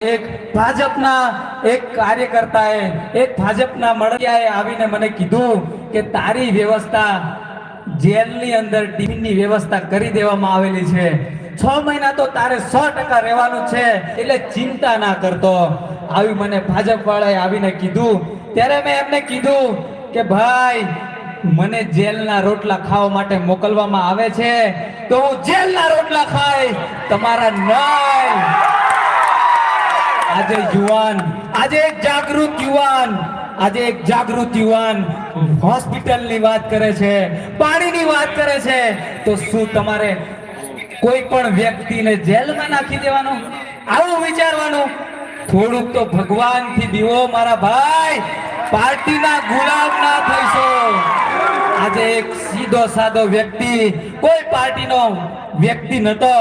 એક ભાજપના એક કાર્યકર્તાએ, એક ભાજપના મળિયાએ આવીને મને કીધું કે તારી વ્યવસ્થા જેલની અંદર ટીમની વ્યવસ્થા કરી દેવામાં આવેલી છે. છ મહિના તો તારે સો ટકા રહેવાનું છે, એટલે ચિંતા ના કરતો. આવી મને ભાજપ વાળાએ આવીને કીધું. ત્યારે મેં એમને કીધું કે ભાઈ, મને જેલના રોટલા ખાવા માટે મોકલવામાં આવે છે, તો હું જેલના રોટલા ખાઈ, તમારા નહીં આજે યુવાન, આજે એક જાગૃત યુવાન, આજે એક જાગૃત યુવાન હોસ્પિટલની વાત કરે છે, પાણીની વાત કરે છે, તો શું તમારે કોઈ પણ વ્યક્તિને જેલમાં નાખી દેવાનો? આવું વિચારવાનું? થોડુંક તો ભગવાનથી દીવો મારા ભાઈ, પાર્ટીના ગુલામ ના થઈશો. આજે એક સીધો સાદો વ્યક્તિ, કોઈ પાર્ટીનો વ્યક્તિ નતો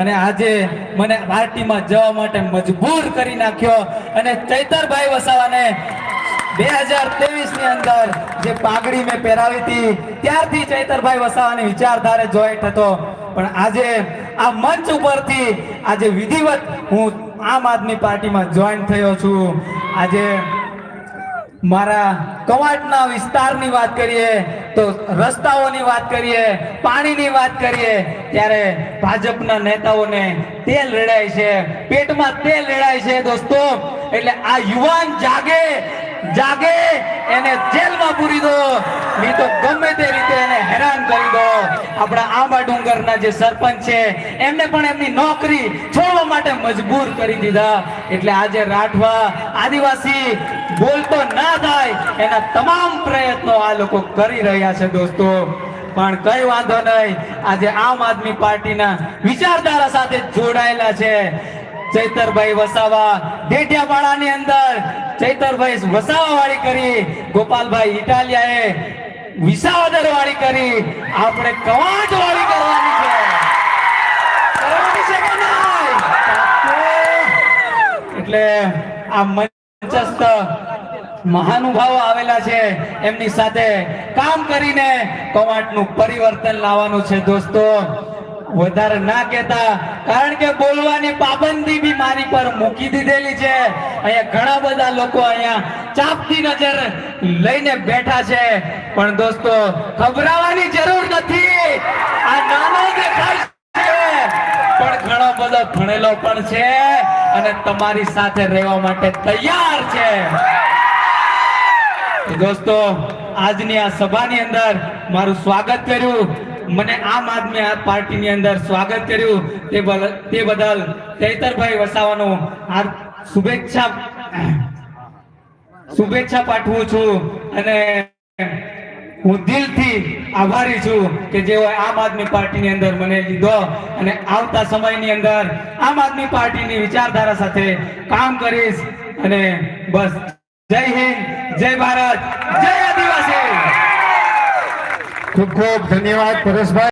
અને આજે મને પાર્ટીમાં જવા માટે મજબૂર કરી નાખ્યો અને ચૈતરભાઈ વસાવાને બે હજાર ત્રેવીસની અંદર જે પાઘડી મેં પહેરાવી હતી, ત્યારથી ચૈતરભાઈ વસાવાની વિચારધારે જોઈન્ટ હતો. પણ આજે આ મંચ ઉપરથી આજે વિધિવત હું આમ આદમી પાર્ટીમાં જોઈન થયો છું. આજે મારા કવાટના વિસ્તારની વાત કરીએ તો રસ્તાઓની વાત કરીએ, પાણીની વાત કરીએ, ત્યારે ભાજપના નેતાઓને તેલ રેડાય છે, પેટમાં તેલ રેડાય છે દોસ્તો. એટલે આ યુવાન જાગે જાગે, એને જેલમાં પૂરી દો. નહીં તો ગમે તે રીતે એને હેરાન કરી દો. આપણા આંબા ડુંગરના જે સરપંચ છે, એમને પણ એમની નોકરી છોડવા માટે મજબૂર કરી દીધા. એટલે આજે રાઠવા આદિવાસી બોલતો ના થાય, એના તમામ પ્રયત્નો આ લોકો કરી રહ્યા છે દોસ્તો. પણ કઈ વાંધો નહીં, આજે આમ આદમી પાર્ટીના વિચારધારા સાથે જોડાયેલા છે ચૈતરભાઈ વસાવા. ડેડિયાપાડાની અંદર ચૈતરભાઈ વસાવા વાળી કરી, ગોપાલભાઈ ઇટાલિયાએ વિસાવદર વાળી કરી. આપણે કવાંટ વાળી કરવાની છે? એટલે આ મંચસ્થ મહાનુભાવો આવેલા છે. એમની સાથે કામ કરીને કવાંટનું પરિવર્તન લાવવાનું છે દોસ્તો. વધારે ના કહેતા, કારણ કે બોલવાની પાબંદી બી મારી પર મૂકી દીધેલી છે. અહીંયા ઘણા બધા લોકો અહીંયા ચાપતી નજર લઈને બેઠા છે. પણ દોસ્તો ખબરાવાની જરૂર નથી. આ નાનો દેખાય પણ ઘણો બધો ભણેલો પણ છે અને તમારી સાથે રહેવા માટે તૈયાર છે. દોસ્તો, આજની આ સભાની અંદર મારું સ્વાગત કર્યું. મને આમ આદમી આ પાર્ટીની અંદર સ્વાગત કર્યું. તે બદલ ચૈતરભાઈ વસાવાનું આ શુભેચ્છા શુભેચ્છા પાઠવું છું અને હું દિલથી આભારી છું કે જેઓ આમ આદમી પાર્ટીની અંદર મને લીધો અને આવતા સમયની અંદર આમ આદમી પાર્ટીની વિચારધારા સાથે કામ કરીશ અને બસ જય હિન્દ જય ભારત જય આદિવાસી. ખૂબ ખૂબ ધન્યવાદ પરેશભાઈ.